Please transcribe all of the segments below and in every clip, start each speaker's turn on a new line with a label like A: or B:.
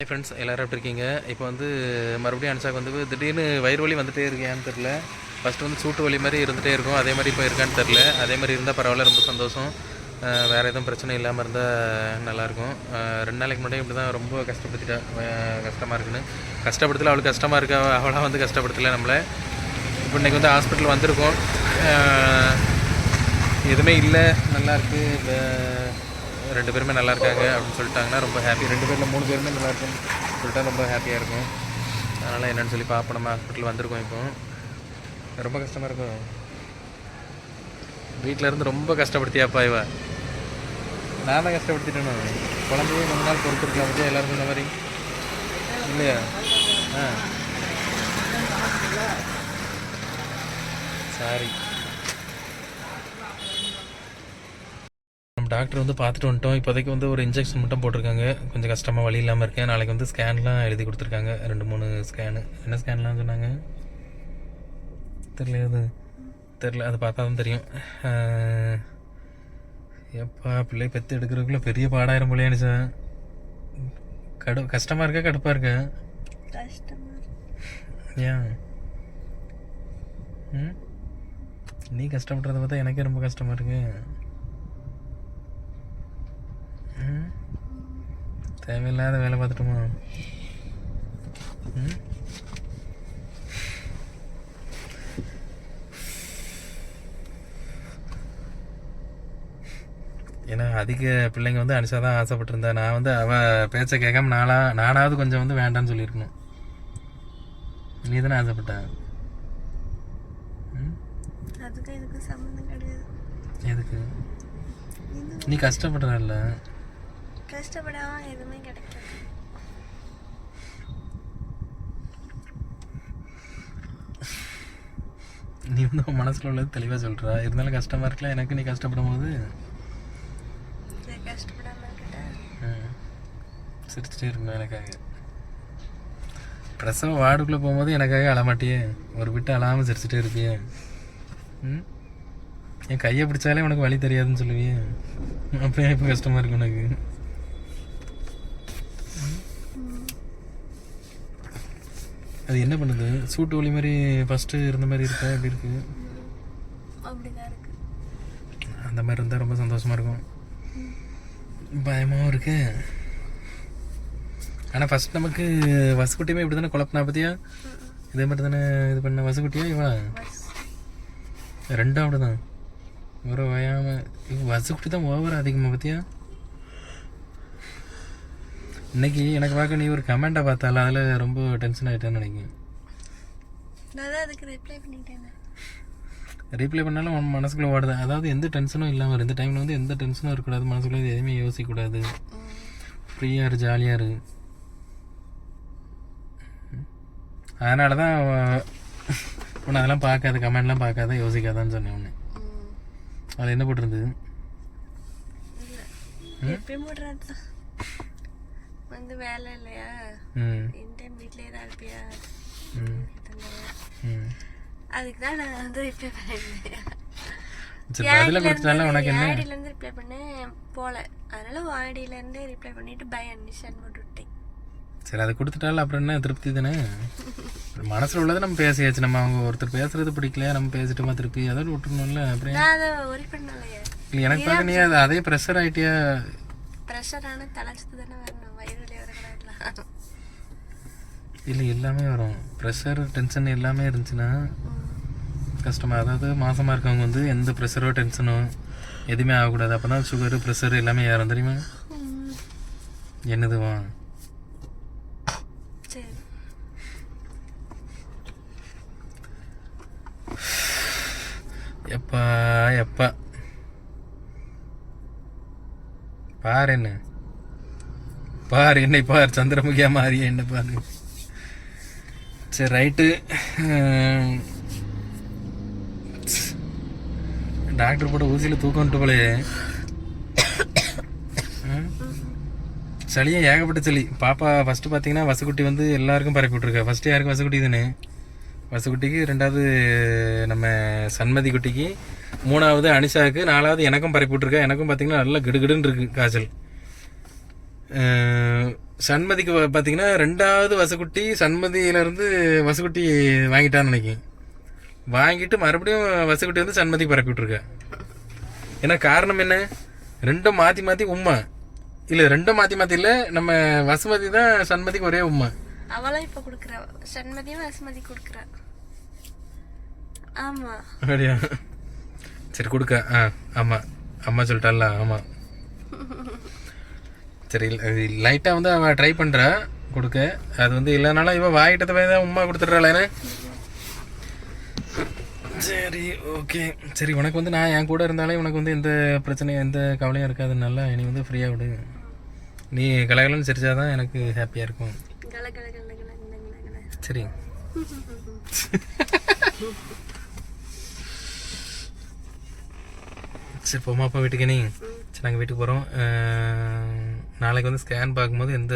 A: Hi friends எல்லோரும் எப்படி இருக்கீங்க? இப்போ வந்து மறுபடியும் அனுஷாக்கு வந்து திடீர்னு வயிறு வலி வந்துட்டே இருக்கியான்னு தெரில ஃபஸ்ட்டு வந்து சூட்டு வலி மாதிரி இருந்துகிட்டே இருக்கும். அதே மாதிரி இப்போ இருக்கான்னு தெரில அதே மாதிரி இருந்தால் பரவாயில்ல ரொம்ப சந்தோஷம். வேறு எதுவும் பிரச்சனை இல்லாமல் இருந்தால் நல்லாயிருக்கும் ரெண்டு நாளைக்கு முன்னாடி இப்படி தான் ரொம்ப கஷ்டப்படுத்திட்டா கஷ்டமாக இருக்குன்னு. கஷ்டப்படுத்தல அவளுக்கு கஷ்டமாக இருக்கா. அவளாக வந்து கஷ்டப்படுத்தலை நம்மளை. இப்போ இன்றைக்கி வந்து ஹாஸ்பிட்டல் வந்திருக்கோம். எதுவுமே இல்லை. நல்லாயிருக்கு இப்போ ரெண்டு பேருமே நல்லா இருக்காங்க அப்படின்னு சொல்லிட்டாங்கன்னா ரொம்ப ஹாப்பி ரெண்டு பேரில் மூணு பேருமே நல்லா இருக்குன்னு சொல்லிட்டா ரொம்ப ஹாப்பியாக இருக்கும். அதனால் என்னன்னு சொல்லி பார்ப்போம் நம்ம ஹாஸ்பிட்டல் வந்திருக்கோம் இப்போ. ரொம்ப கஷ்டமாக இருக்கும். வீட்டில் இருந்து ரொம்ப கஷ்டப்படுத்தியாப்பா இவ. நான் தான் கஷ்டப்படுத்திட்டேனோ குழந்தையே கொஞ்ச நாள் பொறுத்திருக்கலாம் பற்றியா எல்லாருக்கும் இந்த மாதிரி. இல்லையா? ஆ. சாரி நம்ம டாக்டர் வந்து பார்த்துட்டு வந்துட்டோம். இப்போதைக்கு வந்து ஒரு இன்ஜெக்ஷன் மட்டும் போட்டிருக்காங்க. கொஞ்சம் கஷ்டமாக வழி இல்லாமல் இருக்கேன். நாளைக்கு வந்து ஸ்கேன்லாம் எழுதி கொடுத்துருக்காங்க. ரெண்டு மூணு ஸ்கேனு என்ன ஸ்கேன்லாம் சொன்னாங்க? தெரியல அது தெரில அது பார்த்தா தான் தெரியும். எப்பா பிள்ளை பெற்று எடுக்கிறதுக்குள்ள பெரிய பாடாயிரம் போலையானு சார் கடு கஷ்டமாக இருக்கா கடுப்பாக இருக்கா? ஏன்? நீ கஷ்டப்படுறத பார்த்தா எனக்கே ரொம்ப கஷ்டமாக இருக்கு. ம் தேவையில்லாத வேலை பார்த்துட்டுமா? ஏன்னா அதிக பிள்ளைங்க வந்து அனுஷா தான் ஆசைப்பட்டிருந்தா. நான் வந்து அவள் பேச்சை கேட்காம நானா நானாவது கொஞ்சம் வந்து வேண்டாம்னு சொல்லியிருக்கணும். நீ தானே ஆசைப்பட்ட? எதுக்கு? நீ கஷ்டப்படுறல்ல.
B: கஷ்டப்படாம எதுவுமே கிடைக்காது
A: நீ வந்து உன் மனசில் உள்ளது தெளிவாக சொல்கிறா இருந்தாலும் கஷ்டமாக இருக்கலாம் எனக்கு நீ கஷ்டப்படும் போது சிரிச்சிட்டே இருக்கணும் எனக்காக. பிரசவ வார்டுக்குள்ளே போகும்போது எனக்காக அழமாட்டியே. ஒரு விட்டு அழாமல் சிரிச்சிட்டே இருப்பியே. ம்? என் கையை பிடிச்சாலே உனக்கு வழி தெரியாதுன்னு சொல்லுவியே. அப்போ இப்போ கஷ்டமாக இருக்கு உனக்கு? அது என்ன பண்ணுது? சூட்டு வலி மாதிரி ஃபஸ்ட்டு இருந்த மாதிரி இருக்கா? எப்படி இருக்கு? அந்த மாதிரி இருந்தால் ரொம்ப சந்தோஷமாக இருக்கும். பயமாகவும் இருக்கு. ஆனால் ஃபஸ்ட் நமக்கு வசுக்குட்டியுமே இப்படி தானே குழப்பினா பற்றியா இதே மாதிரி தானே இது பண்ண வசுக்குட்டியா இவா ரெண்டும் அப்படி தான் ஒரு வயாம இவ வசுக்குட்டி தான் ஓவர் அதிகமாக பற்றியா இன்னைக்கு எனக்கு பார்க்க நீ ஒரு கமெண்ட்டை பார்த்தால அதில் ரொம்ப டென்ஷன் ஆகிட்டேன்னு நினைக்கிறேன்.
B: நான் தான் அதுக்கு ரிப்ளை பண்ணிட்டேன்.
A: ரீப்ளை பண்ணாலும் உன் மனசுக்குள்ள ஓடுது. அதாவது எந்த டென்ஷனும் இல்லாமல். இந்த டைமில் வந்து எந்த டென்ஷனும் இருக்கக்கூடாது. மனசுக்குள்ள எதுவுமே யோசிக்கக்கூடாது. ஃப்ரீயாக இரு ஜாலியாக இரு. அதனால தான் உன்னை அதெல்லாம் பார்க்காத கமெண்ட்லாம் பார்க்காத யோசிக்காதான்னு சொன்னேன் உன்னை. அதில் என்ன போட்டிருந்தது
B: இல்லை எப்பயும் போடுறது தான் வந்து வேலை இல்லையா?
A: ம்.
B: இன் டைம் வீட்லயே தான் இருப்பியா? அதுக்கு தான் நான் வந்து ரிப்ளை ஐடியில இருந்து ரிப்ளை பண்ணேன் போல. அதனால ஐடியில இருந்து ரிப்ளை பண்ணிட்டு பை அட்மிஷன் போட்டு விட்டேன்
A: சரி அதை கொடுத்துட்டால அப்புறம் என்ன? திருப்தி தானே? மனசில் உள்ளதை நம்ம பேசியாச்சு. நம்ம அவங்க ஒருத்தர் பேசுறது பிடிக்கலையா நம்ம பேசிட்டோமா திருப்பி? அதோட விட்டுருணும்ல அப்புறம் இல்லை எனக்கு பார்க்க நீ அது அதே ப்ரெஷர் ஆகிட்டியா
B: ப்ரெஷரான தலைச்சது தானே வரணும் வயிறு வலி வரக்கூடாதுலாம்
A: இல்லை எல்லாமே வரும். ப்ரெஷர் டென்ஷன் எல்லாமே இருந்துச்சுன்னா கஷ்டமா. அதாவது மாசமாக இருக்கவங்க வந்து எந்த ப்ரெஷரோ டென்ஷனோ எதுவுமே ஆகக்கூடாது. அப்போ தான் சுகரு ப்ரெஷர் எல்லாமே ஏறும். தெரியுமா? என்னதுவா? எப்பா எப்பா. பாரு என்ன. பாரு என்னை பார். சந்திரமுகியா மாறிய என்ன பாரு. சரி ரைட்டு டாக்டர் போட்ட ஊசியில் தூக்கம் போலையே. போலே சளியும் ஏகப்பட்ட சளி. பாப்பா ஃபஸ்ட்டு பார்த்தீங்கன்னா வசுக்குட்டி வந்து எல்லாருக்கும் பரப்பி விட்ருக்கா ஃபஸ்ட்டு யாருக்கும் வசுக்குட்டி தானே வசுக்குட்டிக்கு ரெண்டாவது நம்ம சன்மதி குட்டிக்கு மூணாவது அனிஷாவுக்கு நாலாவது எனக்கும் பரப்பி விட்ருக்கா எனக்கும் பார்த்தீங்கன்னா நல்லா கிடுகிடுன்னு இருக்கு காய்ச்சல். சண்மதிக்கு பார்த்தீங்கன்னா ரெண்டாவது வசுக்குட்டி சண்மதியிலேருந்து வசுக்குட்டி வாங்கிட்டான்னு நினைக்கிறேன். வாங்கிட்டு மறுபடியும் வசுக்குட்டி வந்து சண்மதி பரப்பி விட்ருக்க ஏன்னா காரணம் என்ன? ரெண்டும் மாற்றி மாற்றி உம்மா. இல்லை ரெண்டும் மாற்றி மாற்றி இல்லை நம்ம வசுமதி தான் சண்மதிக்கு ஒரே உம்மா.
B: அவளும் இப்ப குடுக்குறா. சண்மதியும் வசுமதி குடுக்குறா. ஆமா.
A: அப்படியா? சரி கொடுக்க. ஆ ஆமாம் அம்மா சொல்லிட்டால ஆமாம் சரி லைட்டாக வந்து அவன் ட்ரை பண்ணுறா கொடுக்க. அது வந்து இல்லைனாலும் இவன் வாங்கிட்டத போய் தான் உமா கொடுத்துட்றாளே சரி ஓகே சரி உனக்கு வந்து நான் என் கூட இருந்தாலே உனக்கு வந்து எந்த பிரச்சனையும் எந்த கவலையும் இருக்காதுனால நீ வந்து ஃப்ரீயாக விடு. நீ கலகலன்னு சிரிச்சாதான் எனக்கு ஹாப்பியாக இருக்கும். சரி. சரி போமா அப்பா வீட்டுக்கு நீ. சரி நாங்கள் வீட்டுக்கு போகிறோம் நாளைக்கு வந்து ஸ்கேன் பார்க்கும்போது எந்த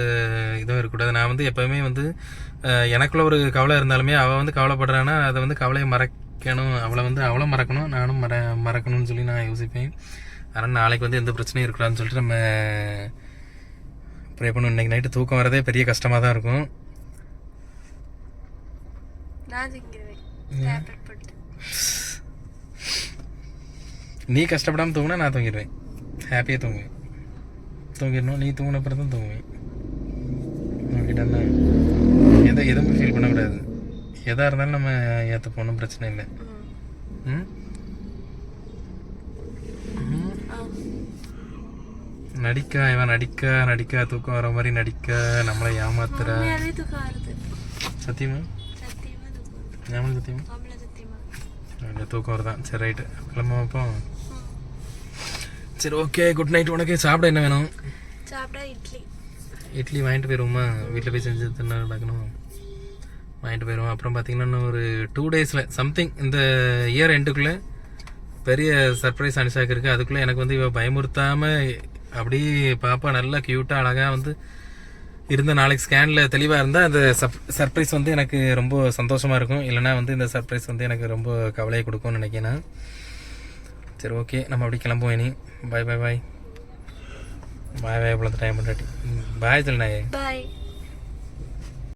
A: இதுவும் இருக்கக்கூடாது. நான் வந்து எப்போவுமே வந்து எனக்குள்ள ஒரு கவலை இருந்தாலுமே அவள் வந்து கவலைப்படுறான்னா அதை வந்து கவலையை மறக்கணும். அவளை வந்து அவளை மறக்கணும் நானும் மற மறக்கணும்னு சொல்லி நான் யோசிப்பேன். ஆனால் நாளைக்கு வந்து எந்த பிரச்சனையும் இருக்கக்கூடாதுன்னு சொல்லிட்டு நம்ம ப்ரே பண்ணுவோம் இன்னைக்கு நைட்டு தூக்கம் வரதே பெரிய கஷ்டமாக தான் இருக்கும். நீ கஷ்டப்படாமல் தூங்கினா நான் தூங்கிடுவேன். ஹாப்பியாக தூங்குவேன். தூங்கிடணும் நீ தூங்கின அப்புறம் தான் தூங்குவேன். ஓகேடாண்ணா எதை எதுவும் ஃபீல் பண்ணக்கூடாது எதாக இருந்தாலும் நம்ம ஏற்ற ஒன்றும் பிரச்சனை இல்லை.
B: ம்.
A: நடிக்கா இவன் நடிக்கா நடிக்கா தூக்கம் வர மாதிரி நடிக்க நம்மளை ஏமாத்துற. சத்தியமா? ஞாபகம் சத்தியமா? தூக்கம் வருதான். சரி ரைட்டு கிளம்ப அப்போ. சரி ஓகே குட் நைட் உனக்கு சாப்பிட என்ன வேணும்?
B: சாப்பிட இட்லி.
A: இட்லி வாங்கிட்டு போயிடுவோமா வீட்டில் போய் செஞ்சு தின்னு நடக்கணும் வாங்கிட்டு போயிடுவோம் அப்புறம் பார்த்தீங்கன்னா இன்னும் ஒரு டூ டேஸில் சம்திங் இந்த இயர் எண்டுக்குள்ளே பெரிய சர்ப்ரைஸ் அனுஷாக்கு இருக்குது அதுக்குள்ளே எனக்கு வந்து இவ பயமுறுத்தாமல் அப்படியே பாப்பா நல்லா க்யூட்டாக அழகாக வந்து இருந்த நாளைக்கு ஸ்கேனில் தெளிவாக இருந்தால் அந்த சப் சர்ப்ரைஸ் வந்து எனக்கு ரொம்ப சந்தோஷமாக இருக்கும். இல்லைனா வந்து இந்த சர்ப்ரைஸ் வந்து எனக்கு ரொம்ப கவலையை கொடுக்கும்னு நினைக்கிறேன் சரி ஓகே நம்ம அப்படி கிளம்புவோம் இனி. பாய் பாய் பாய் பாய் பாய் இவ்வளோ டைம் பண்ணாட்டி பாய் சொல்லினாயே
B: பாய்